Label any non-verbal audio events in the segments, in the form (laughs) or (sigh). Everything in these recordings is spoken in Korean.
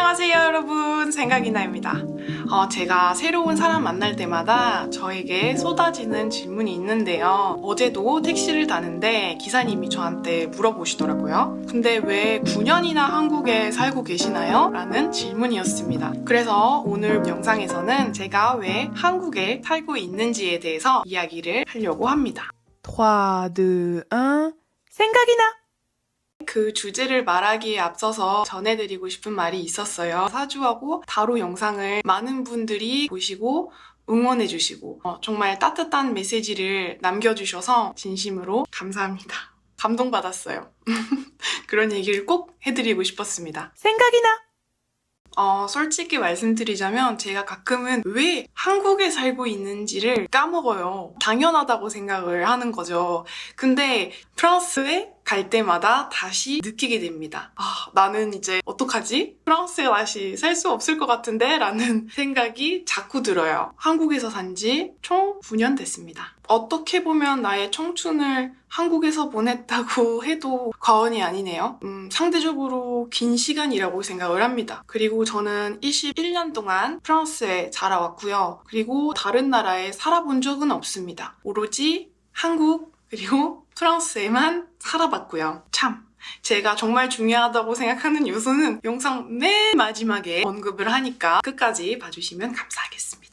안녕하세요 여러분 생각이나입니다 어, 제가 새로운 사람 만날 때마다 저에게 쏟아지는 질문이 있는데요 어제도 택시를 타는데 기사님이 저한테 물어보시더라고요 근데 왜 9년이나 한국에 살고 계시나요? 라는 질문이었습니다 그래서 오늘 영상에서는 제가 왜 한국에 살고 있는지에 대해서 이야기를 하려고 합니다 3, 2, 1. 생각이 나! 그 주제를 말하기에 앞서서 전해드리고 싶은 말이 있었어요. 사주하고 다로 영상을 많은 분들이 보시고 응원해주시고 어, 정말 따뜻한 메시지를 남겨주셔서 진심으로 감사합니다. 감동받았어요. (laughs) 그런 얘기를 꼭 해드리고 싶었습니다. 생각이 나! 어, 솔직히 말씀드리자면 제가 가끔은 왜 한국에 살고 있는지를 까먹어요. 당연하다고 생각을 하는 거죠. 근데 프랑스에 갈 때마다 다시 느끼게 됩니다. 아, 나는 이제 어떡하지? 프랑스에 다시 살 수 없을 것 같은데? 라는 (laughs) 생각이 자꾸 들어요. 한국에서 산 지 총 9년 됐습니다. 어떻게 보면 나의 청춘을 한국에서 보냈다고 (laughs) 해도 과언이 아니네요. 음, 상대적으로 긴 시간이라고 생각을 합니다. 그리고 저는 21년 동안 프랑스에 자라왔고요. 그리고 다른 나라에 살아본 적은 없습니다. 오로지 한국 그리고 프랑스에만 살아봤고요. 참. 제가 정말 중요하다고 생각하는 요소는 영상 맨 마지막에 언급을 하니까 끝까지 봐주시면 감사하겠습니다.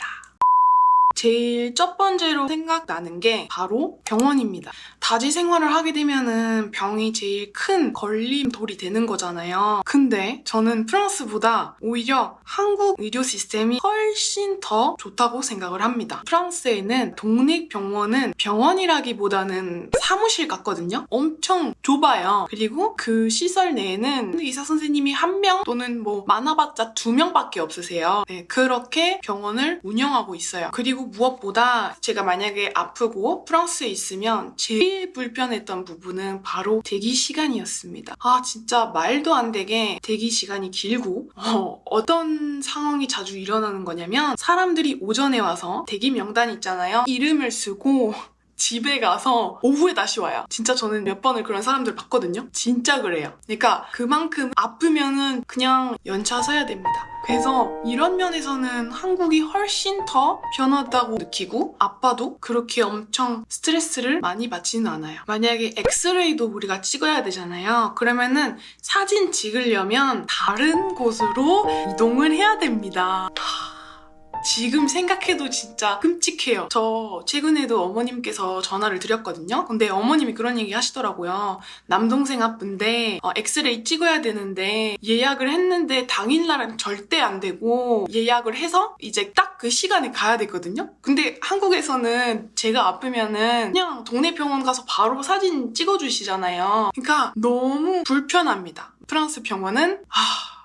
제일 첫 번째로 생각나는 게 바로 병원입니다. 다지 생활을 하게 되면은 병이 제일 큰 걸림돌이 되는 거잖아요. 근데 저는 프랑스보다 오히려 한국 의료 시스템이 훨씬 더 좋다고 생각을 합니다. 프랑스에는 독립 병원은 병원이라기보다는 사무실 같거든요. 엄청 좁아요. 그리고 그 시설 내에는 의사 선생님이 한 명 또는 뭐 많아봤자 두 명밖에 없으세요. 네, 그렇게 병원을 운영하고 있어요. 그리고 무엇보다 제가 만약에 아프고 프랑스에 있으면 제일 불편했던 부분은 바로 대기 시간이었습니다. 아 진짜 말도 안 되게 대기 시간이 길고 어, 어떤 상황이 자주 일어나는 거냐면 사람들이 오전에 와서 대기 명단 있잖아요. 이름을 쓰고 집에 가서 오후에 다시 와요. 진짜 저는 몇 번을 그런 사람들 봤거든요. 진짜 그래요. 그러니까 그만큼 아프면은 그냥 연차 서야 됩니다. 그래서 이런 면에서는 한국이 훨씬 더 편하다고 느끼고 아빠도 그렇게 엄청 스트레스를 많이 받지는 않아요. 만약에 엑스레이도 우리가 찍어야 되잖아요. 그러면은 사진 찍으려면 다른 곳으로 이동을 해야 됩니다. 지금 생각해도 진짜 끔찍해요. 저 최근에도 어머님께서 전화를 드렸거든요. 근데 어머님이 그런 얘기 하시더라고요. 남동생 아픈데 어, 엑스레이 찍어야 되는데 예약을 했는데 당일날은 절대 안 되고 예약을 해서 이제 딱 그 시간에 가야 되거든요. 근데 한국에서는 제가 아프면은 그냥 동네 병원 가서 바로 사진 찍어주시잖아요. 그러니까 너무 불편합니다. 프랑스 병원은 아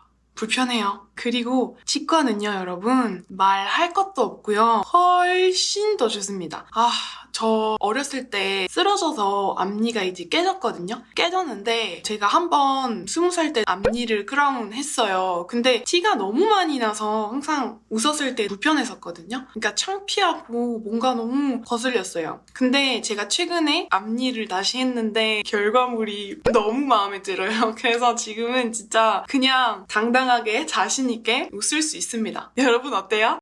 불편해요. 그리고 치과는요, 여러분, 말할 것도 없고요. 훨씬 더 좋습니다. 아, 저 어렸을 때 쓰러져서 앞니가 이제 깨졌거든요. 깨졌는데 제가 한번 스무 살 때 앞니를 크라운 했어요. 근데 티가 너무 많이 나서 항상 웃었을 때 불편했었거든요. 그러니까 창피하고 뭔가 너무 거슬렸어요. 근데 제가 최근에 앞니를 다시 했는데 결과물이 너무 마음에 들어요. (laughs) 그래서 지금은 진짜 그냥 당당하게 자신 있게 웃을 수 있습니다. 여러분 어때요?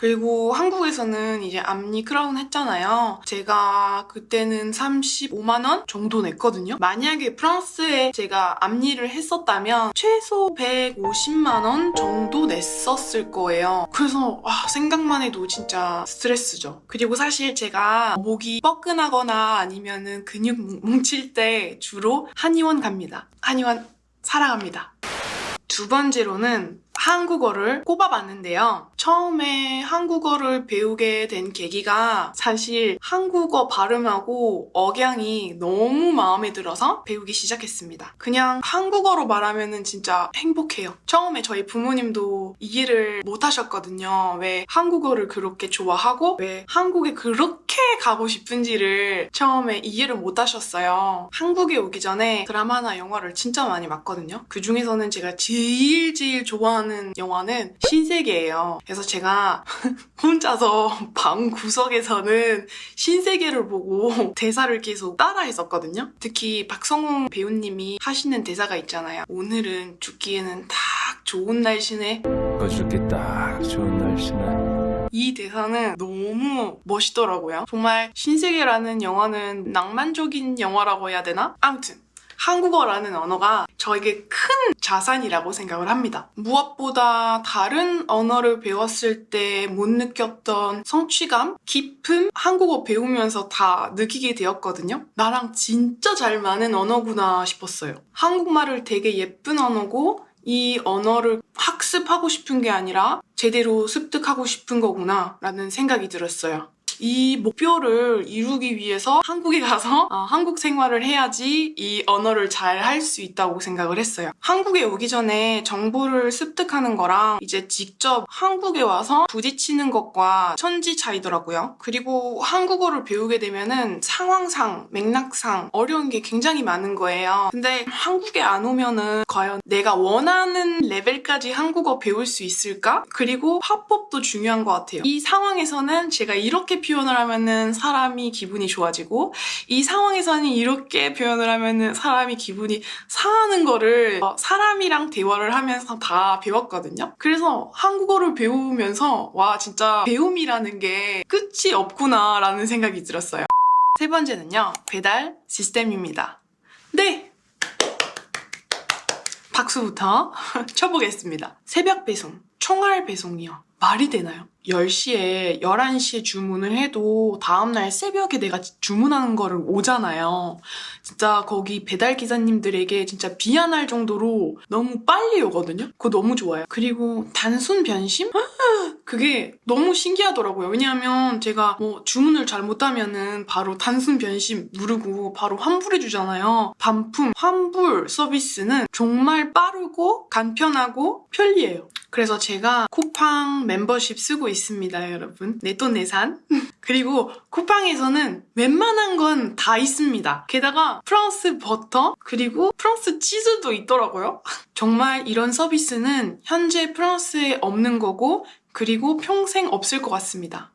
그리고 한국에서는 이제 앞니 크라운 했잖아요. 제가 그때는 35만원 정도 냈거든요. 만약에 프랑스에 제가 앞니를 했었다면 최소 150만원 정도 냈었을 거예요. 그래서 와, 생각만 해도 진짜 스트레스죠. 그리고 사실 제가 목이 뻐근하거나 아니면은 근육 뭉- 뭉칠 때 주로 한의원 갑니다. 한의원 사랑합니다. 두 번째로는 한국어를 꼽아봤는데요. 처음에 한국어를 배우게 된 계기가 사실 한국어 발음하고 억양이 너무 마음에 들어서 배우기 시작했습니다. 그냥 한국어로 말하면은 진짜 행복해요. 처음에 저희 부모님도 이해를 못 하셨거든요. 왜 한국어를 그렇게 좋아하고 왜 한국에 그렇게 가고 싶은지를 처음에 이해를 못 하셨어요. 한국에 오기 전에 드라마나 영화를 진짜 많이 봤거든요. 그 중에서는 제가 제일 제일 좋아하는 좋아하는 영화는 신세계예요. 그래서 제가 (laughs) 혼자서 방 구석에서는 신세계를 보고 (laughs) 대사를 계속 따라 했었거든요. 특히 박성웅 배우님이 하시는 대사가 있잖아요. 오늘은 죽기에는 딱 좋은 날씨네. 거죽기 딱 좋은 날씨네. 이 대사는 너무 멋있더라고요. 정말 신세계라는 영화는 낭만적인 영화라고 해야 되나? 아무튼 한국어라는 언어가 저에게 큰 자산이라고 생각을 합니다. 무엇보다 다른 언어를 배웠을 때 못 느꼈던 성취감, 기쁨, 한국어 배우면서 다 느끼게 되었거든요. 나랑 진짜 잘 맞는 언어구나 싶었어요. 한국말을 되게 예쁜 언어고 이 언어를 학습하고 싶은 게 아니라 제대로 습득하고 싶은 거구나 라는 생각이 들었어요. 이 목표를 이루기 위해서 한국에 가서 어, 한국 생활을 해야지 이 언어를 잘 할 수 있다고 생각을 했어요. 한국에 오기 전에 정보를 습득하는 거랑 이제 직접 한국에 와서 부딪히는 것과 천지 차이더라고요. 그리고 한국어를 배우게 되면은 상황상, 맥락상 어려운 게 굉장히 많은 거예요. 근데 한국에 안 오면은 과연 내가 원하는 레벨까지 한국어 배울 수 있을까? 그리고 화법도 중요한 것 같아요. 이 상황에서는 제가 이렇게 표현을 하면은 사람이 기분이 좋아지고 이 상황에서는 이렇게 표현을 하면은 사람이 기분이 상하는 거를 어, 사람이랑 대화를 하면서 다 배웠거든요. 그래서 한국어를 배우면서 와 진짜 배움이라는 게 끝이 없구나 라는 생각이 들었어요. 세 번째는요 배달 시스템입니다. 네. 박수부터 (laughs) 쳐보겠습니다. 새벽 배송, 총알 배송이요. 말이 되나요? 10시에, 11시에 주문을 해도 다음날 새벽에 내가 주문하는 거를 오잖아요. 진짜 거기 배달 기사님들에게 진짜 미안할 정도로 너무 빨리 오거든요? 그거 너무 좋아요. 그리고 단순 변심? 아, 그게 너무 신기하더라고요. 왜냐하면 제가 뭐 주문을 잘 못하면은 바로 단순 변심 누르고 바로 환불해주잖아요. 반품, 환불 서비스는 정말 빠르고 간편하고 편리해요. 그래서 제가 쿠팡 멤버십 쓰고 있습니다, 여러분. 내돈 내산. (laughs) 그리고 쿠팡에서는 웬만한 건 다 있습니다. 게다가 프랑스 버터, 그리고 프랑스 치즈도 있더라고요. (laughs) 정말 이런 서비스는 현재 프랑스에 없는 거고, 그리고 평생 없을 것 같습니다.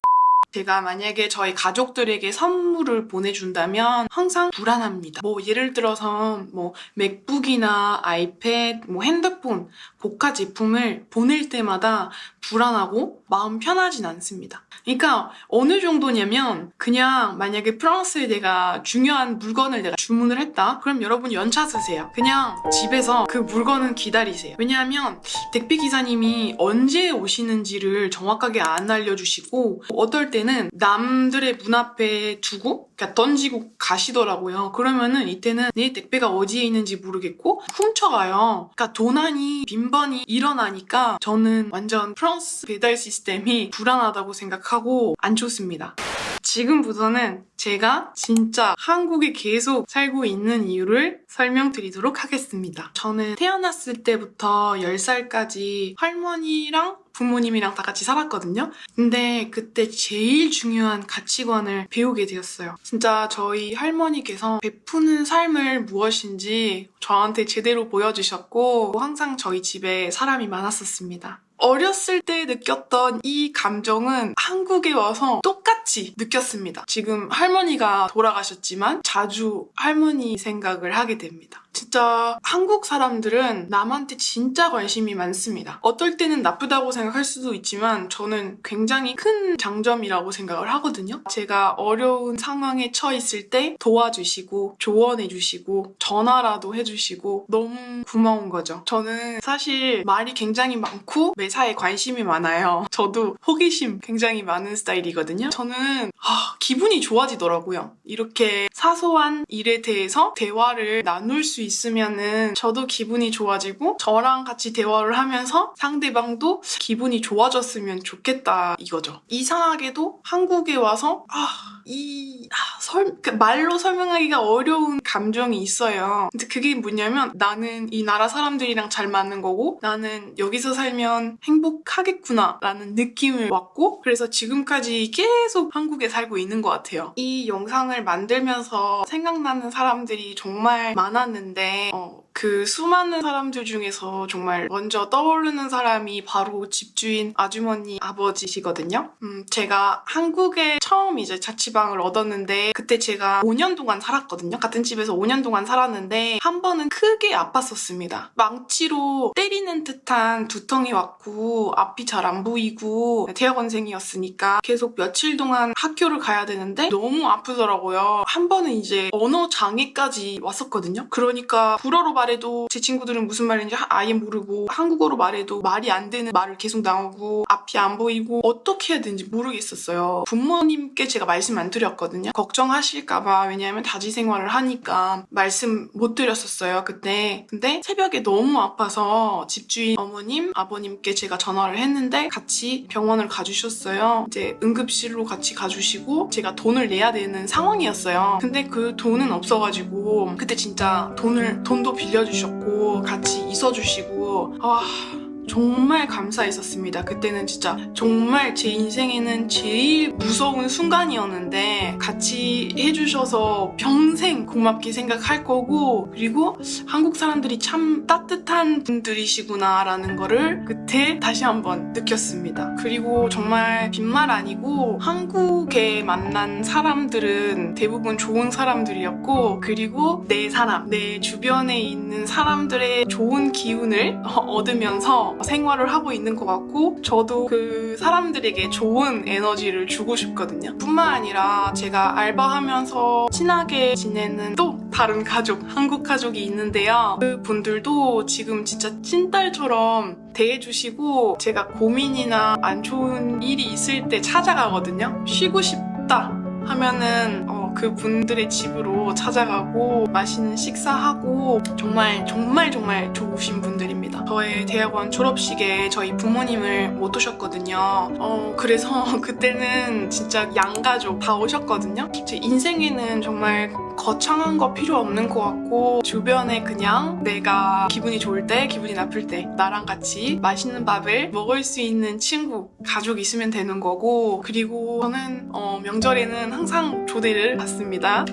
제가 만약에 저희 가족들에게 선물을 보내준다면 항상 불안합니다. 뭐 예를 들어서 뭐 맥북이나 아이패드, 뭐 핸드폰, 고가 제품을 보낼 때마다 불안하고 마음 편하진 않습니다. 그러니까 어느 정도냐면 그냥 만약에 프랑스에 내가 중요한 물건을 내가 주문을 했다. 그럼 여러분 연차 쓰세요. 그냥 집에서 그 물건은 기다리세요. 왜냐하면 택배 기사님이 언제 오시는지를 정확하게 안 알려주시고 어떨 때는 남들의 문 앞에 두고 그러니까 던지고 가시더라고요. 그러면은 이때는 내 택배가 어디에 있는지 모르겠고 훔쳐가요. 그러니까 도난이 빈번히 일어나니까 저는 완전 프랑스 배달 시스템이 불안하다고 생각하고 안 좋습니다. 지금부터는 제가 진짜 한국에 계속 살고 있는 이유를 설명드리도록 하겠습니다. 저는 태어났을 때부터 10살까지 할머니랑 부모님이랑 다 같이 살았거든요. 근데 그때 제일 중요한 가치관을 배우게 되었어요. 진짜 저희 할머니께서 베푸는 삶을 무엇인지 저한테 제대로 보여주셨고 항상 저희 집에 사람이 많았었습니다. 어렸을 때 느꼈던 이 감정은 한국에 와서 똑같이 느꼈습니다. 지금 할머니가 돌아가셨지만 자주 할머니 생각을 하게 됩니다. 진짜 한국 사람들은 남한테 진짜 관심이 많습니다. 어떨 때는 나쁘다고 생각할 수도 있지만 저는 굉장히 큰 장점이라고 생각을 하거든요. 제가 어려운 상황에 처했을 때 도와주시고 조언해주시고 전화라도 해주시고 너무 고마운 거죠. 저는 사실 말이 굉장히 많고 매사에 관심이 많아요. 저도 호기심 굉장히 많은 스타일이거든요. 저는 아, 기분이 좋아지더라고요. 이렇게 사소한 일에 대해서 대화를 나눌 수 있으면은 저도 기분이 좋아지고 저랑 같이 대화를 하면서 상대방도 기분이 좋아졌으면 좋겠다 이거죠. 이상하게도 한국에 와서 아, 이 아, 설, 그 말로 설명하기가 어려운 감정이 있어요. 근데 그게 뭐냐면 나는 이 나라 사람들이랑 잘 맞는 거고 나는 여기서 살면 행복하겠구나 라는 느낌을 왔고 그래서 지금까지 계속 한국에 살고 있는 것 같아요. 이 영상을 만들면서 생각나는 사람들이 정말 많았는데 어, 그 수많은 사람들 중에서 정말 먼저 떠오르는 사람이 바로 집주인 아주머니 아버지시거든요. 음, 제가 한국에 처음 이제 자취방을 얻었는데 그때 제가 5년 동안 살았거든요. 같은 집에서 5년 동안 살았는데 한 번은 크게 아팠었습니다. 망치로 때리는 듯한 두통이 왔고 앞이 잘 안 보이고 대학원생이었으니까 계속 며칠 동안 학교를 가야 되는데 너무 아프더라고요. 한 번은 이제 언어 장애까지 왔었거든요. 그러니까 불어로 말해도 제 친구들은 무슨 말인지 하- 아예 모르고 한국어로 말해도 말이 안 되는 말을 계속 나오고 앞이 안 보이고 어떻게 해야 되는지 모르겠었어요. 부모님께 제가 말씀 안 드렸거든요. 걱정하실까봐 왜냐하면 다지 생활을 하니까 말씀 못 드렸었어요 그때. 근데 새벽에 너무 아파서 집주인 어머님 아버님께 제가 전화를 했는데 같이 병원을 가주셨어요. 이제 응급실로 같이 가주시고 제가 돈을 내야 되는 상황이었어요. 근데 그 돈은 없어가지고 그때 진짜 돈을 돈도 빌려 주셨고 같이 있어주시고 아. 정말 감사했었습니다. 그때는 진짜 정말 제 인생에는 제일 무서운 순간이었는데 같이 해주셔서 평생 고맙게 생각할 거고 그리고 한국 사람들이 참 따뜻한 분들이시구나라는 거를 그때 다시 한번 느꼈습니다. 그리고 정말 빈말 아니고 한국에 만난 사람들은 대부분 좋은 사람들이었고 그리고 내 사람, 내 주변에 있는 사람들의 좋은 기운을 (laughs) 얻으면서 생활을 하고 있는 것 같고 저도 그 사람들에게 좋은 에너지를 주고 싶거든요. 뿐만 아니라 제가 알바하면서 친하게 지내는 또 다른 가족, 한국 가족이 있는데요. 그 분들도 지금 진짜 찐딸처럼 대해주시고 제가 고민이나 안 좋은 일이 있을 때 찾아가거든요. 쉬고 싶다. 하면은 어, 그 분들의 집으로 찾아가고 맛있는 식사하고 정말 정말 정말 좋으신 분들입니다. 저의 대학원 졸업식에 저희 부모님을 못 오셨거든요. 어, 그래서 (laughs) 그때는 진짜 양가족 다 오셨거든요. 제 인생에는 정말 거창한 거 필요 없는 것 같고 주변에 그냥 내가 기분이 좋을 때 기분이 나쁠 때 나랑 같이 맛있는 밥을 먹을 수 있는 친구 가족 있으면 되는 거고 그리고 저는 어, 명절에는 항상 조대를 받습니다.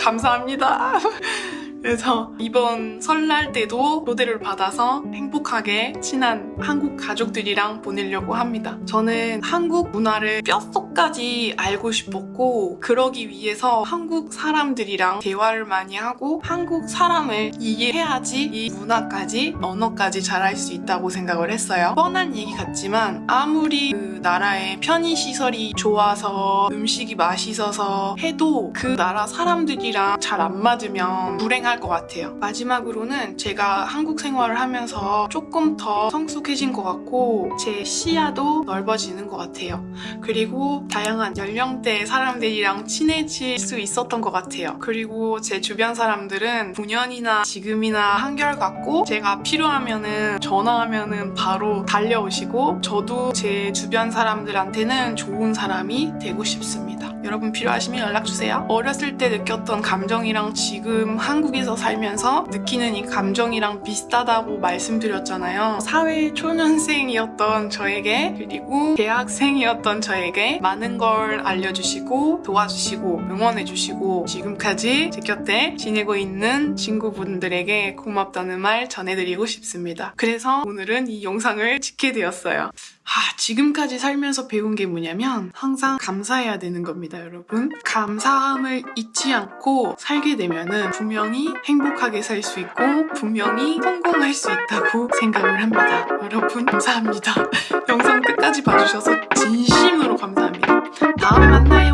감사합니다 (laughs) 그래서 이번 설날 때도 초대를 받아서 행복하게 친한 한국 가족들이랑 보내려고 합니다. 저는 한국 문화를 뼛속까지 알고 싶었고 그러기 위해서 한국 사람들이랑 대화를 많이 하고 한국 사람을 이해해야지 이 문화까지 언어까지 잘할 수 있다고 생각을 했어요. 뻔한 얘기 같지만 아무리 그 나라의 편의시설이 좋아서 음식이 맛있어서 해도 그 나라 사람들이랑 잘 안 맞으면 불행 할것 같아요. 마지막으로는 제가 한국 생활을 하면서 조금 더 성숙해진 것 같고 제 시야도 넓어지는 것 같아요. 그리고 다양한 연령대의 사람들이랑 친해질 수 있었던 것 같아요. 그리고 제 주변 사람들은 9년이나 지금이나 한결같고 제가 필요하면은 전화하면은 바로 달려오시고 저도 제 주변 사람들한테는 좋은 사람이 되고 싶습니다. 여러분 필요하시면 연락주세요. 어렸을 때 느꼈던 감정이랑 지금 한국에서 살면서 느끼는 이 감정이랑 비슷하다고 말씀드렸잖아요. 사회 초년생이었던 저에게 그리고 대학생이었던 저에게 많은 걸 알려주시고 도와주시고 응원해주시고 지금까지 제 곁에 지내고 있는 친구분들에게 고맙다는 말 전해드리고 싶습니다. 그래서 오늘은 이 영상을 찍게 되었어요. 아, 지금까지 살면서 배운 게 뭐냐면 항상 감사해야 되는 겁니다, 여러분. 감사함을 잊지 않고 살게 되면은 분명히 행복하게 살 수 있고 분명히 성공할 수 있다고 생각을 합니다. 여러분, 감사합니다. (laughs) 영상 끝까지 봐주셔서 진심으로 감사합니다. 다음에 만나요.